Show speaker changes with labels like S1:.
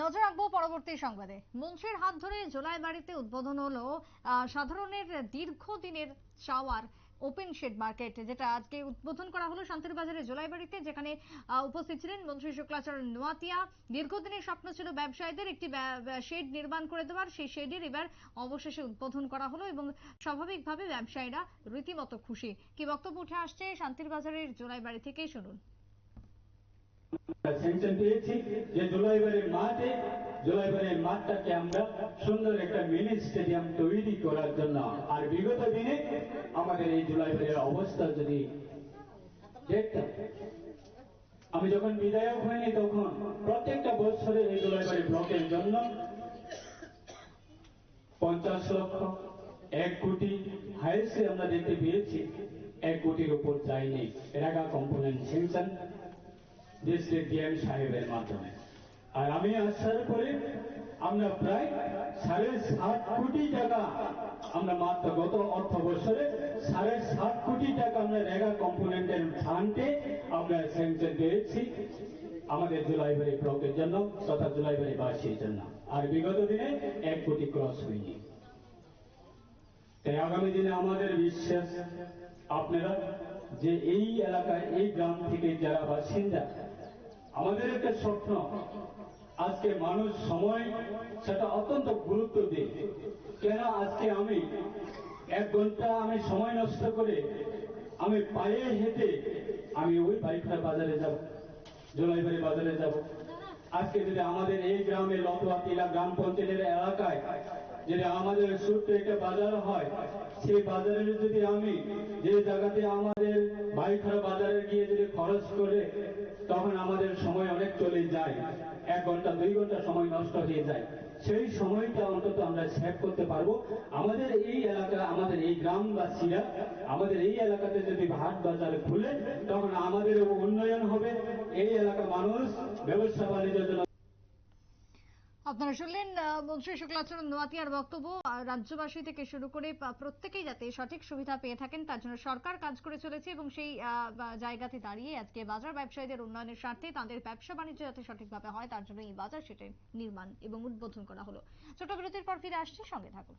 S1: নজর রাখব পরবর্তী সংবাদে। মন্ত্রীর হাত ধরে জোলাই বাড়িতে উদ্বোধন হলো সাধারণের দীর্ঘদিনের চাওয়ার ওপেন শেড মার্কেট যেটা আজকে উদ্বোধন করা হলো শান্তির বাজারে জোলাই বাড়িতে যেখানে উপস্থিত ছিলেন মন্ত্রী শুক্লাচরণ নোয়াতিয়া। দীর্ঘদিনের স্বপ্ন ছিল ব্যবসায়ীদের একটি শেড নির্মাণ করে দেওয়ার, সেই শেডের এবার অবশেষে উদ্বোধন করা হলো এবং স্বাভাবিকভাবে ব্যবসায়ীরা রীতিমতো খুশি। কি বক্তব্য উঠে আসছে শান্তির বাজারের জোলাই বাড়ি থেকেই শুনুন।
S2: পেয়েছি যে মাঠে মাঠটাকে আমরা সুন্দর একটা মিনি স্টেডিয়াম তৈরি করার জন্য আর বিগত দিনে আমাদের এই অবস্থা যদি দেখতাম আমি যখন বিধায়ক হইনি তখন প্রত্যেকটা বছরে এই জুলাইবাড়ি ব্লকের জন্য পঞ্চাশ লক্ষ, এক কোটি হাইয়েস্টে আমরা দেখতে পেয়েছি। এক কোটির উপর যায়নি। এলাকা কম্পোনেন্ট সেন্সান ডিস্ট্রিক্ট ডিএম সাহেবের মাধ্যমে। আর আমি আসার পরে আমরা প্রায় সাড়ে সাত কোটি টাকা আমরা মাত্র গত অর্থ বছরে সাড়ে সাত কোটি টাকা আমরা রেগা কম্পোনেন্টের ফান্ডে আমরা স্যাংশন পেয়েছি আমাদের জুলাইবাড়ি ব্লকের জন্য, তথা জুলাইবাড়ি বাসীর জন্য। আর বিগত দিনে এক কোটি ক্রস হয়নি। তাই আগামী দিনে আমাদের বিশ্বাস আপনারা যে এই এলাকায় এই গ্রাম থেকে যারা বাসিন্দা, আমাদের একটা স্বপ্ন, আজকে মানুষ সময় সেটা অত্যন্ত গুরুত্ব দিই কেন আজকে আমি এক ঘণ্টা আমি সময় নষ্ট করে আমি পায়ে হেঁটে আমি ওই বাইকটা বাজারে যাব জলাইবাড়ি বাজারে যাব। আজকে যদি আমাদের এই গ্রামে লতুয়া টিলা গ্রাম পঞ্চায়েতের এলাকায় যদি আমাদের ছোট্ট একটা বাজার হয়, সেই বাজারে যদি আমি যে জায়গাতে আমাদের বাইখারা বাজারে গিয়ে যদি খরচ করে, তখন আমাদের সময় অনেক চলে যায়। এক ঘণ্টা, দুই ঘণ্টা সময় নষ্ট হয়ে যায়। সেই সময়টা অন্তত আমরা সেভ করতে পারব। আমাদের এই এলাকা, আমাদের এই গ্রামবাসীরা আমাদের এই এলাকাতে যদি হাট বাজার খুলে, তখন আমাদের উন্নয়ন হবে। এই এলাকার মানুষ ব্যবসা বাণিজ্যের জন্য
S1: আপনারা শুনলেন মন্ত্রী শুক্লাচরণ নোয়াতিয়ার বক্তব্য। রাজ্যবাসী থেকে শুরু করে প্রত্যেকেই যাতে সঠিক সুবিধা পেয়ে থাকেন, তার জন্য সরকার কাজ করে চলেছে এবং সেই জায়গাতে দাঁড়িয়ে আজকে বাজার ব্যবসায়ীদের উন্নয়নের স্বার্থে তাদের ব্যবসা বাণিজ্য যাতে সঠিকভাবে হয়, তার জন্য এই বাজার সেটের নির্মাণ এবং উদ্বোধন করা হলো। ছোট বিরতির পর ফিরে আসছি, সঙ্গে থাকুন।